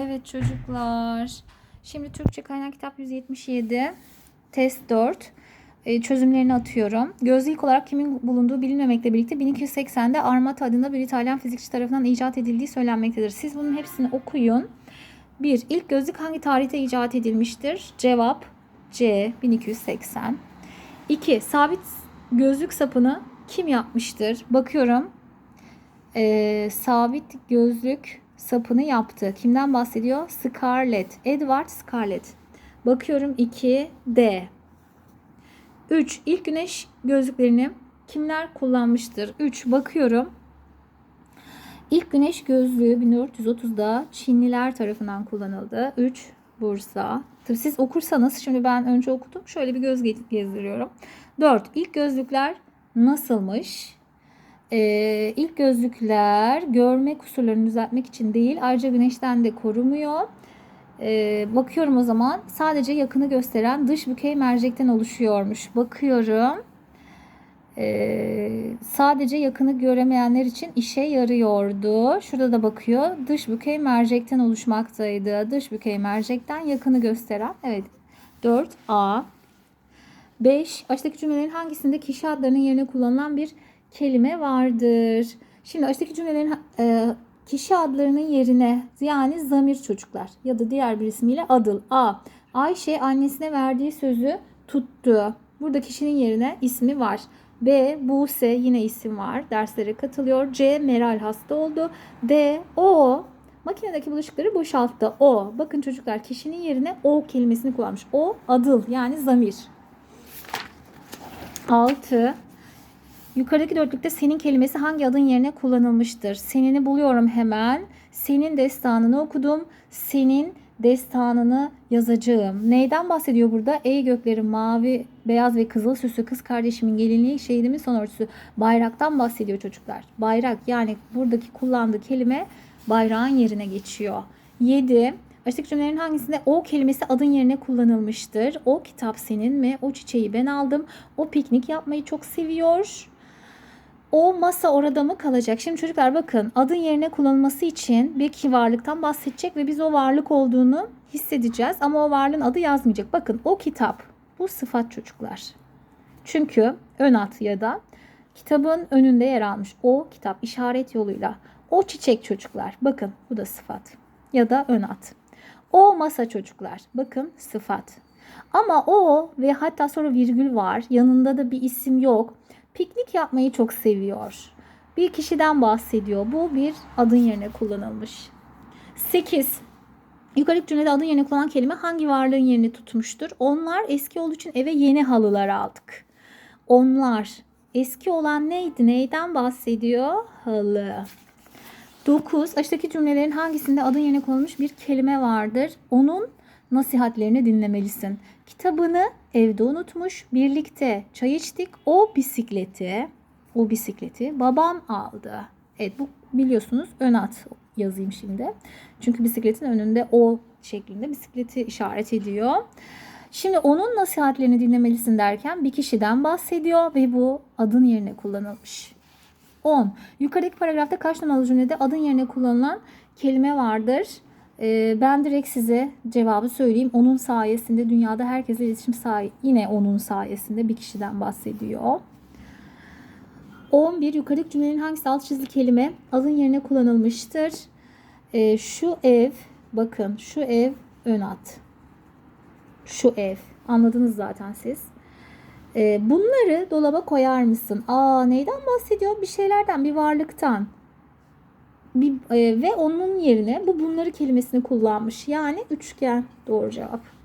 Evet çocuklar. Şimdi Türkçe kaynak kitap 177. Test 4. Ee, çözümlerini atıyorum. Gözlü ilk olarak kimin bulunduğu bilinmemekle birlikte 1280'de Armata adında bir İtalyan fizikçi tarafından icat edildiği söylenmektedir. Siz bunun hepsini okuyun. 1. İlk gözlük hangi tarihte icat edilmiştir? Cevap C 1280. 2. Sabit gözlük sapını kim yapmıştır? Bakıyorum. Ee, sabit gözlük sapını yaptı. Kimden bahsediyor? Scarlett. Edward Scarlett. Bakıyorum 2 D. 3. İlk güneş gözlüklerini kimler kullanmıştır? 3. Bakıyorum. İlk güneş gözlüğü 1430'da Çinliler tarafından kullanıldı. 3. Bursa. Tabii siz okursanız şimdi ben önce okudum. Şöyle bir göz ge- gezdiriyorum. 4. İlk gözlükler nasılmış? Ee, ilk gözlükler görme kusurlarını düzeltmek için değil ayrıca güneşten de korumuyor. Ee, bakıyorum o zaman sadece yakını gösteren dış bükey mercekten oluşuyormuş. Bakıyorum. Ee, sadece yakını göremeyenler için işe yarıyordu. Şurada da bakıyor. Dış bükey mercekten oluşmaktaydı. Dış bükey mercekten yakını gösteren. Evet. 4A. 5. Aşağıdaki cümlelerin hangisinde kişi adlarının yerine kullanılan bir kelime vardır? Şimdi aşağıdaki cümlelerin e, kişi adlarının yerine yani zamir çocuklar ya da diğer bir ismiyle adıl. A. Ayşe annesine verdiği sözü tuttu. Burada kişinin yerine ismi var. B. Buse yine isim var. Derslere katılıyor. C. Meral hasta oldu. D. O. Makinedeki bulaşıkları boşalttı. O. Bakın çocuklar kişinin yerine o kelimesini kullanmış. O adıl yani zamir. 6. Yukarıdaki dörtlükte senin kelimesi hangi adın yerine kullanılmıştır? Senini buluyorum hemen. Senin destanını okudum. Senin destanını yazacağım. Neyden bahsediyor burada? Ey göklerin mavi, beyaz ve kızıl süsü kız kardeşimin gelinliği, şehidimin son örtüsü. Bayraktan bahsediyor çocuklar. Bayrak yani buradaki kullandığı kelime bayrağın yerine geçiyor. 7. Aşağıdaki cümlelerin hangisinde o kelimesi adın yerine kullanılmıştır? O kitap senin mi? O çiçeği ben aldım. O piknik yapmayı çok seviyor. O masa orada mı kalacak? Şimdi çocuklar bakın adın yerine kullanılması için bir varlıktan bahsedecek ve biz o varlık olduğunu hissedeceğiz. Ama o varlığın adı yazmayacak. Bakın o kitap bu sıfat çocuklar. Çünkü ön at ya da kitabın önünde yer almış o kitap işaret yoluyla. O çiçek çocuklar. Bakın bu da sıfat ya da ön at. O masa çocuklar. Bakın sıfat. Ama o ve hatta sonra virgül var. Yanında da bir isim yok. Piknik yapmayı çok seviyor. Bir kişiden bahsediyor. Bu bir adın yerine kullanılmış. 8. Yukarıdaki cümlede adın yerine kullanılan kelime hangi varlığın yerini tutmuştur? Onlar eski olduğu için eve yeni halılar aldık. Onlar eski olan neydi? Neyden bahsediyor? Halı. 9. Aşağıdaki cümlelerin hangisinde adın yerine konulmuş bir kelime vardır? Onun nasihatlerini dinlemelisin. Kitabını evde unutmuş. Birlikte çay içtik. O bisikleti, o bisikleti babam aldı. Evet bu biliyorsunuz ön at yazayım şimdi. Çünkü bisikletin önünde o şeklinde bisikleti işaret ediyor. Şimdi onun nasihatlerini dinlemelisin derken bir kişiden bahsediyor ve bu adın yerine kullanılmış. 10. Yukarıdaki paragrafta kaç numaralı cümlede adın yerine kullanılan kelime vardır? Ee, ben direkt size cevabı söyleyeyim. Onun sayesinde dünyada herkesle iletişim say yine onun sayesinde bir kişiden bahsediyor. 11. Yukarıdaki cümlenin hangisi alt çizili kelime adın yerine kullanılmıştır? Ee, şu ev, bakın şu ev ön at. Şu ev. Anladınız zaten siz. Ee, bunları dolaba koyar mısın? Aa neyden bahsediyor? Bir şeylerden, bir varlıktan. Bir, e, ve onun yerine bu bunları kelimesini kullanmış. Yani üçgen doğru cevap.